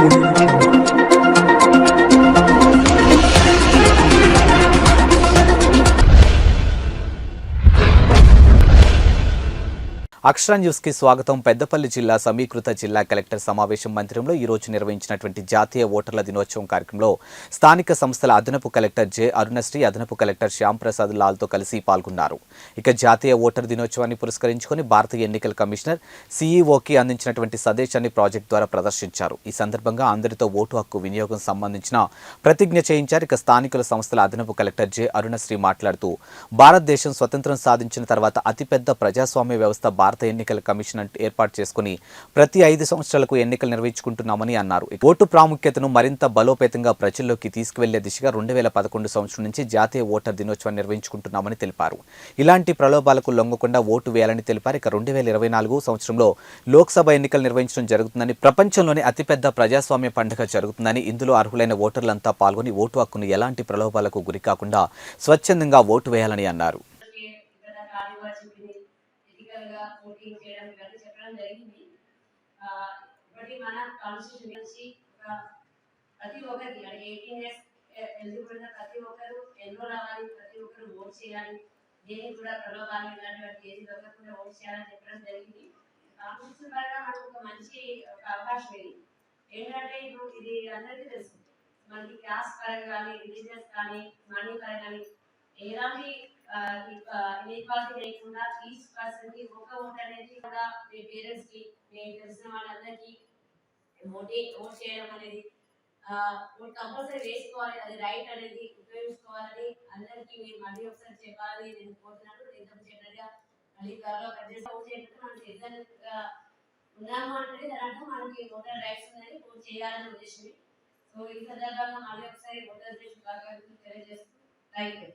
Thank you. అక్షర న్యూస్కి స్వాగతం పెద్దపల్లి జిల్లా సమీకృత జిల్లా కలెక్టర్ సమావేశం మందిరంలో ఈరోజు నిర్వహించినటువంటి జాతీయ ఓటర్ల దినోత్సవం కార్యక్రమంలో స్థానిక సంస్థల అదనపు కలెక్టర్ జె అరుణశ్రీ అదనపు కలెక్టర్ శ్యాంప్రసాద్ లాల్తో కలిసి పాల్గొన్నారు. ఇక జాతీయ ఓటర్ దినోత్సవాన్ని పురస్కరించుకొని భారత ఎన్నికల కమిషనర్ సీఈఓకి అందించినటువంటి సందేశాన్ని ప్రాజెక్ట్ ద్వారా ప్రదర్శించారు. ఈ సందర్భంగా అందరితో ఓటు హక్కు వినియోగం సంబంధించిన ప్రతిజ్ఞ చేయించారు. ఇక స్థానికుల సంస్థల అదనపు కలెక్టర్ జె అరుణశ్రీ మాట్లాడుతూ భారతదేశం స్వతంత్రం సాధించిన తర్వాత అతిపెద్ద ప్రజాస్వామ్య వ్యవస్థ భారత ఎన్నికల కమిషన్ ఏర్పాటు చేసుకుని ప్రతి ఐదు సంవత్సరాలకు ఎన్నికలు నిర్వహించుకుంటున్నామని అన్నారు. ఓటు ప్రాముఖ్యతను మరింత బలోపేతంగా ప్రజల్లోకి తీసుకువెళ్ళే దిశగా రెండు వేల పదకొండు సంవత్సరం నుంచి జాతీయ ఓటర్ దినోత్సవం నిర్వహించుకుంటున్నామని తెలిపారు. ఇలాంటి ప్రలోభాలకు లొంగకుండా ఓటు వేయాలని తెలిపారు. ఇక రెండు వేల ఇరవై నాలుగు సంవత్సరంలో లోక్సభ ఎన్నికలు నిర్వహించడం జరుగుతుందని ప్రపంచంలోనే అతిపెద్ద ప్రజాస్వామ్య పండుగ జరుగుతుందని ఇందులో అర్హులైన ఓటర్లంతా పాల్గొని ఓటు హక్కును ఎలాంటి ప్రలోభాలకు గురికాకుండా స్వచ్ఛందంగా ఓటు వేయాలని అన్నారు. ఎథికల్ చేయడం ఇవన్నీ చెప్పడం జరిగింది. ఇప్పటి మన కాన్స్టిట్యూషన్ నుంచి ప్రతి ఒక్కరికి అంటే ఎయిటీన్ ఇయర్స్ ఎలిజిబుల్ ఉన్న ప్రతి ఒక్కరు ఎన్రోల్ అవ్వాలి ప్రతి ఒక్కరు ఓట్ చేయాలి. దేనికి కూడా ప్రలోభాలు ఇలాంటివి ఏది దొరకకుండా ఓట్ చేయాలని చెప్పడం జరిగింది. కాన్స్టిట్యూషన్ పరంగా మనకు ఒక మంచి ఒక అవకాశం ఇది. ఏంటంటే ఇప్పుడు ఇది అందరికీ తెలుసు. మనకి క్యాస్ట్ పరంగా కానీ రిలీజియస్ కానీ మనీ పరంగా కానీ ఎలాంటి ఇన్ఈక్వాలిటీ లేకుండా ఈచ్ పర్సన్కి ఒక ఓట్ అనేది కూడా మీ పేరెంట్స్కి మీ తెలిసిన వాళ్ళందరికీ ఓటే ఓట్ చేయడం అనేది ఓట్ కంపల్సరీ వేసుకోవాలి అది రైట్ అనేది ఉపయోగించుకోవాలని అందరికీ మీరు మళ్ళీ ఒకసారి చెప్పాలని నేను కోరుతున్నాను నేను చెప్పినట్టుగా మళ్ళీ త్వరలో ప్రజెంట్ ఓట్ చేయడం మనం చేద్దాంగా ఉన్నాము అంటే దాని అర్థం మనకి ఓటర్ రైట్స్ ఉన్నాయి ఓట్ చేయాలని ఉద్దేశమే. సో ఈ సందర్భంగా మళ్ళీ ఒకసారి ఓటర్ బాగా తెలియజేస్తూ థ్యాంక్ యూ